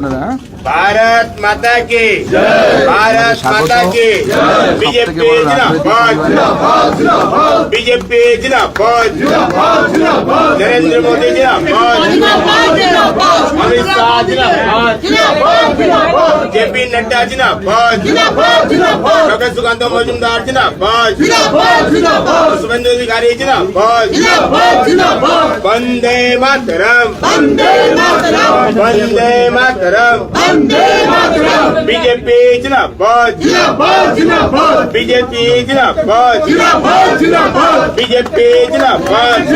भारत माता की। भारत माता की। बीजेपी जिंदाबाद। बीजेपी जिंदाबाद। नरेंद्र मोदी जिंदाबाद। अमित शाह जिंदाबाद। जेपी नड्डा जिंदाबाद। डॉक्टर सुकांत मजुमदार जिंदाबाद। शुभेंदु अधिकारी जिंदाबाद। वंदे मातरम। वंदे मातरम। बीजेपी जिंदाबाद बीजेपी जिंदाबाद बीजेपी जिंदाबाद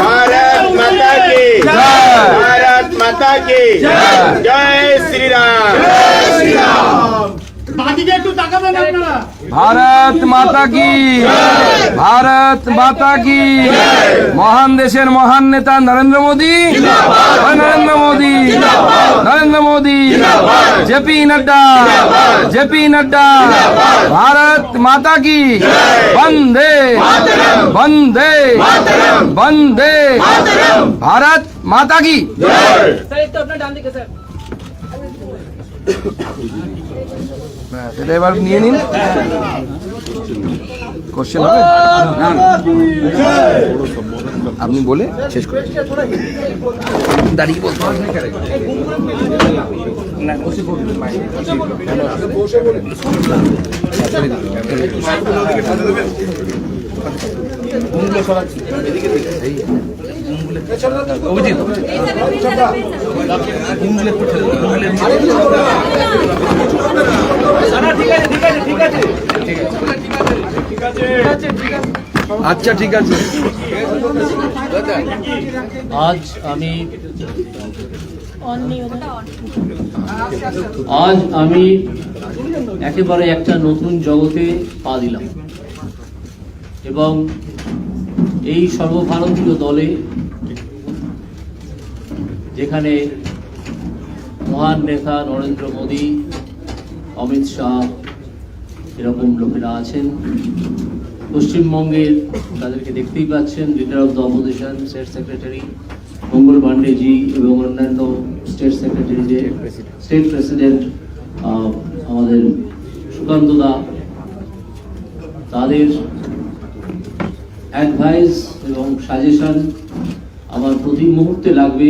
भारत माता की भारत माता की जय श्री राम ভারত মাতা কি ভারত মাতা কি মহান দেশের মহান নেতা নরেন্দ্র মোদী ওই নরেন্দ্র মোদী নরেন্দ্র মোদী জেপি নাড্ডা জেপি নাড্ডা ভারত মাতা কি বন্দে বন্দে বন্দে ভারত মাতা কি ব্যাস, এটা এবার নিয়ে নিন। কোশ্চেন হবে। আপনি বলে শেষ করে দাঁড়িয়ে বলতে হবে। আচ্ছা ঠিক আছে। আজ আমি আজ আমি একেবারে একটা নতুন জগতে পা দিলাম। এবং এই সর্বভারতীয় দলে যেখানে মহান নেতা নরেন্দ্র মোদী অমিত শাহ এরকম লোকেরা আছেন। পশ্চিমবঙ্গের তাদেরকে দেখতেই পাচ্ছেন leader of the opposition state secretary Mangal Pandeyji এবং অন্যান্য স্টেট সেক্রেটারি যে স্টেট প্রেসিডেন্ট আমাদের সুকান্ত দা। তাদের অ্যাডভাইস এবং সাজেশন আমার প্রতি মুহূর্তে লাগবে।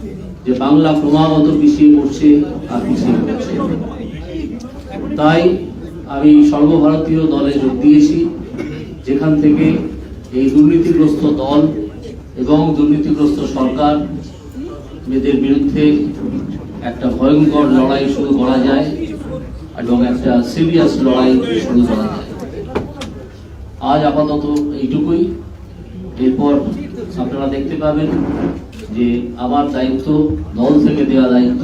যে বাংলা ক্রমাগত পিছিয়ে পড়ছে আর পিছিয়ে পড়ছে। তাই আমি সর্বভারতীয় দলে যোগ দিয়েছি, যেখান থেকে এই দুর্নীতিগ্রস্ত দল এবং দুর্নীতিগ্রস্ত সরকার মেয়েদের বিরুদ্ধে একটা ভয়ঙ্কর লড়াই শুরু করা যায় এবং একটা সিরিয়াস লড়াই শুরু করা যায়। আজ আপাতত এইটুকুই। এরপর আপনারা দেখতে পাবেন যে আমার দায়িত্ব দল থেকে দেওয়া দায়িত্ব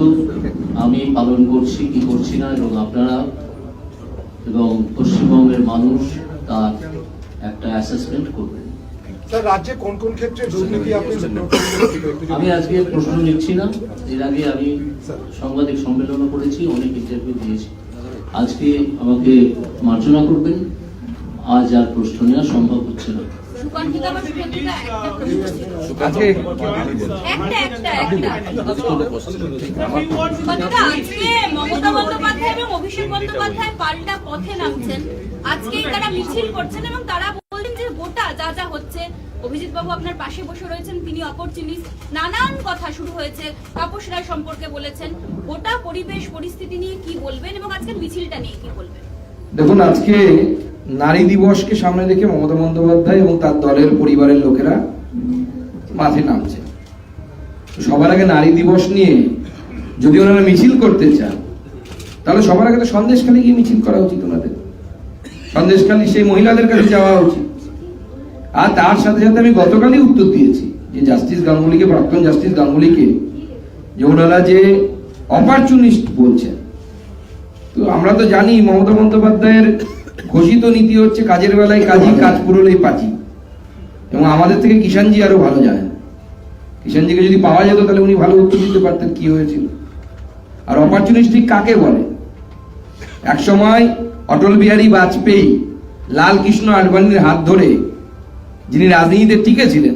আমি পালন করছি কি করছি না এবং আপনারা এবং পশ্চিমবঙ্গের মানুষ তার একটা অ্যাসেসমেন্ট করবেন। রাজ্যে কোন কোন ক্ষেত্রে দুর্নীতি আপনি আমি আজকে প্রশ্ন নিচ্ছি না এর আগে আমি সাংবাদিক সম্মেলনও করেছি অনেক ইন্টারভিউ দিয়েছি। আজকে আমাকে মার্জনা করবেন আজ আর প্রশ্ন নেওয়া সম্ভব হচ্ছে না। আজকে একটা একটা একটা। আজকে মমতা বন্দ্যোপাধ্যায় এবং অভিষেক বন্দ্যোপাধ্যায় পাল্টা পথে নামছেন। আজকেই তারা মিছিল করছেন এবং তারা বলছেন যে গোটা যা যা হচ্ছে অভিজিৎ বাবু আপনার পাশে বসে রয়েছেন তিনি অপরচুনিস্ট নানান কথা শুরু হয়েছে তাপস রায় সম্পর্কে বলেছেন। গোটা পরিবেশ পরিস্থিতি নিয়ে কি বলবেন এবং আজকের মিছিলটা নিয়ে কি বলবেন? দেখুন আজকে নারী দিবসকে সামনে রেখে মমতা বন্দ্যোপাধ্যায় এবং তার দলের পরিবারের লোকেরা মাঠে নামছে। সবার আগে নারী দিবস নিয়ে যদি ওনারা মিছিল করতে চান, তাহলে সবার আগে তো সন্দেশখালী গিয়ে মিছিল করা উচিত ওনাদের। সন্দেশখালী সেই মহিলাদের কাছে যাওয়া উচিত। আর তার সাথে সাথে আমি গতকালই উত্তর দিয়েছি যে জাস্টিস গাঙ্গুলিকে, প্রাক্তন জাস্টিস গাঙ্গুলিকে, যে ওনারা যে অপরচুনিস্ট বলছেন। তো আমরা তো জানি মমতা বন্দ্যোপাধ্যায়ের ঘোষিত নীতি হচ্ছে কাজের বেলায় কাজই কাজ পুরোলেই পাচি। এবং আমাদের থেকে কিষানজি আরও ভালো জানেন। কিষানজিকে যদি পাওয়া যেত তাহলে উনি ভালো উত্তর দিতে পারতেন কি হয়েছিল। আর অপরচুনিস্টিক কাকে বলে? এক সময় অটল বিহারী বাজপেয়ী লাল কৃষ্ণ আডবাণীর হাত ধরে যিনি রাজনীতিতে টিকে ছিলেন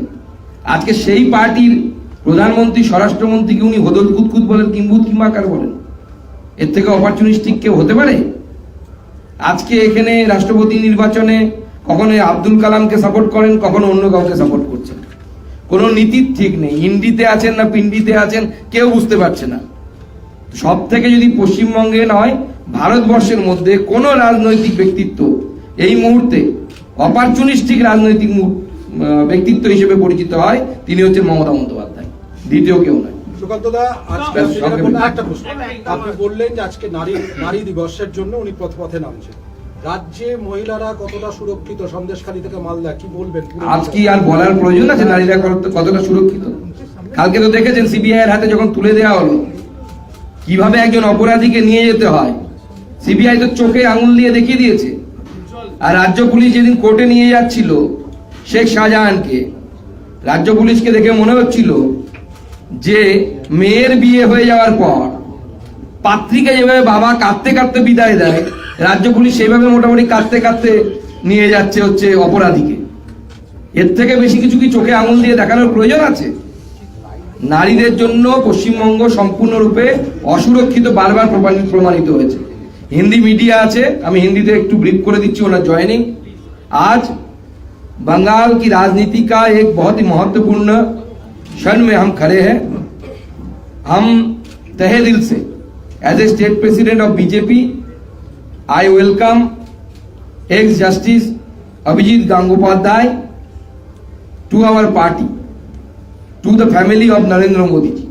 আজকে সেই পার্টির প্রধানমন্ত্রী, স্বরাষ্ট্রমন্ত্রীকে উনি হদল কুতকুত বলেন কিম্বুত কিম্বাকার বলেন। এর থেকে অপরচুনিস্টিক কেউ হতে পারে? আজকে এখানে রাষ্ট্রপতি নির্বাচনে কখনো আব্দুল কালামকে সাপোর্ট করেন, কখনো অন্য কাউকে সাপোর্ট করছেন কোনো নীতির ঠিক নেই। হিন্দিতে আছেন না, পিন্ডিতে আছেন, কেউ বুঝতে পারছে না। সব থেকে যদি পশ্চিমবঙ্গে নয়, ভারতবর্ষের মধ্যে কোন রাজনৈতিক ব্যক্তিত্ব এই মুহূর্তে অপরচুনিস্টিক রাজনৈতিক ব্যক্তিত্ব হিসেবে পরিচিত হয়, তিনি হচ্ছেন মমতা বন্দ্যোপাধ্যায়। দ্বিতীয় কেউ নয়। সুকান্ত দা আজকে একটা প্রশ্ন। আপনি বললেন যে আজকে নারী নারী দিবসের জন্য উনি পথ পথে নামছেন। রাজ্যে মহিলারা কতটা সুরক্ষিত? সন্দেশখালী থেকে মালদা কি বলবেন? আজ কি আর বলার প্রয়োজন আছে? নারীরা কত- কতটা সুরক্ষিত? কালকে তো দেখেছেন সিবিআই এর হাতে যখন তুলে দেওয়া হলো কীভাবে একজন অপরাধীকে নিয়ে যেতে হয়? সিবিআই তো চোখে আঙুল দিয়ে দেখিয়ে দিয়েছে। আর রাজ্য পুলিশ যেদিন কোর্টে নিয়ে যাচ্ছিল শেখ শাহজাহানকে রাজ্য পুলিশকে দেখে মনে হচ্ছিল যে মেয়ের বিয়ে হয়ে যাওয়ার পর পাত্রীকে যেভাবে বাবা কাঁদতে কাঁদতে বিদায় দেয় রাজ্য পুলিশ সেভাবে মোটামুটি কাঁদতে কাঁদতে নিয়ে যাচ্ছে হচ্ছে অপরাধীকে এর থেকে বেশি কিছু কি চোখে আঙুল দিয়ে দেখানোর প্রয়োজন আছে নারীদের জন্য পশ্চিমবঙ্গ সম্পূর্ণরূপে অসুরক্ষিত বারবার প্রমাণিত প্রমাণিত হয়েছে হিন্দি মিডিয়া আছে আমি হিন্দিতে একটু ব্রিফ করে দিচ্ছি ওনার জয়নিং आज बंगाल की राजनीति का एक बहुत ही महत्वपूर्ण क्षण में हम खड़े हैं। हम तहे दिल से as a state president of BJP I welcome ex justice Abhijit Gangopadhyay to our party to the family of Narendra Modi ji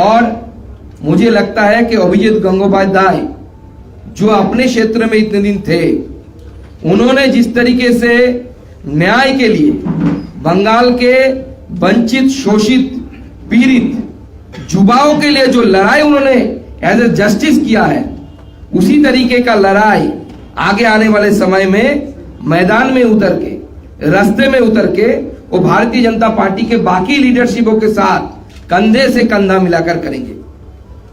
और मुझे लगता है कि अभिजीत गंगोपाध्याय जो अपने क्षेत्र में इतने दिन थे, उन्होंने जिस तरीके से न्याय के लिए बंगाल के वंचित, शोषित, पीड़ित युवाओं के लिए जो लड़ाई उन्होंने एज ए जस्टिस किया है, उसी तरीके का लड़ाई आगे आने वाले समय में मैदान में उतर के, रास्ते में उतर के, वो भारतीय जनता पार्टी के बाकी लीडरशिपों के साथ कंधे से कंधा मिलाकर करेंगे।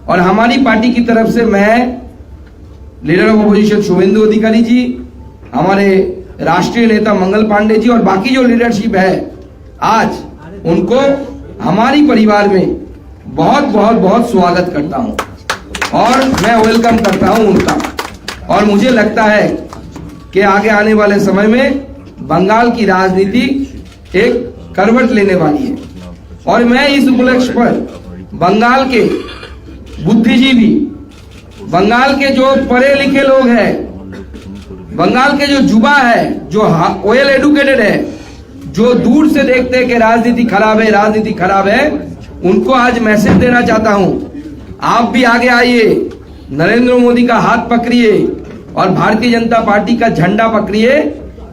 और हमारी पार्टी की तरफ़ से मैं लीडर ऑफ़ अपोजिशन शुभेंदु अधिकारी जी, हमारे राष्ट्रीय नेता मंगल पांडे जी और बाकी जो लीडरशिप है, आज उनको हमारी परिवार में बहुत बहुत बहुत स्वागत करता हूँ। और मैं वेलकम करता हूँ उनका। और मुझे लगता है कि आगे आने वाले समय में बंगाल की राजनीति एक करवट लेने वाली है। और मैं इस उपलक्ष्य पर बंगाल के बुद्धिजीवी, बंगाल के जो पढ़े लिखे लोग हैं, बंगाल के जो युवा है, जो वेल एडुकेटेड है जो दूर से देखते हैं कि राजनीति खराब है, राजनीति खराब है, उनको आज मैसेज देना चाहता हूँ। आप भी आगे आइए, नरेंद्र मोदी का हाथ पकड़िए और भारतीय जनता पार्टी का झंडा पकड़िए,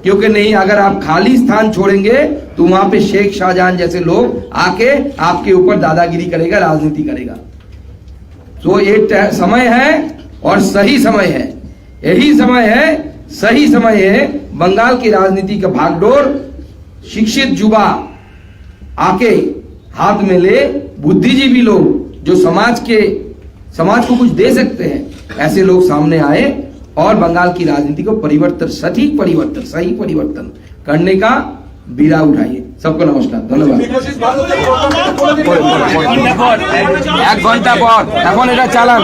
क्योंकि नहीं, अगर आप खाली स्थान छोड़ेंगे तो वहाँ पे शेख शाहजहां जैसे लोग आके आपके ऊपर दादागिरी करेगा, राजनीति करेगा। तो ये समय है और सही समय है। यही समय है, सही समय है, बंगाल की राजनीति का भागडोर शिक्षित युवा आके हाथ में ले बुद्धिजीवी लोग जो समाज के समाज को कुछ दे सकते हैं ऐसे लोग सामने आए और बंगाल की राजनीति को परिवर्तन सटीक परिवर्तन सही परिवर्तन करने का बीड़ा उठाइए सबको नमस्कार धन्यवाद বিকশিত ভারতের প্রধানমন্ত্রী কোনোদিন এক ঘন্টা পর এখন এটা চালান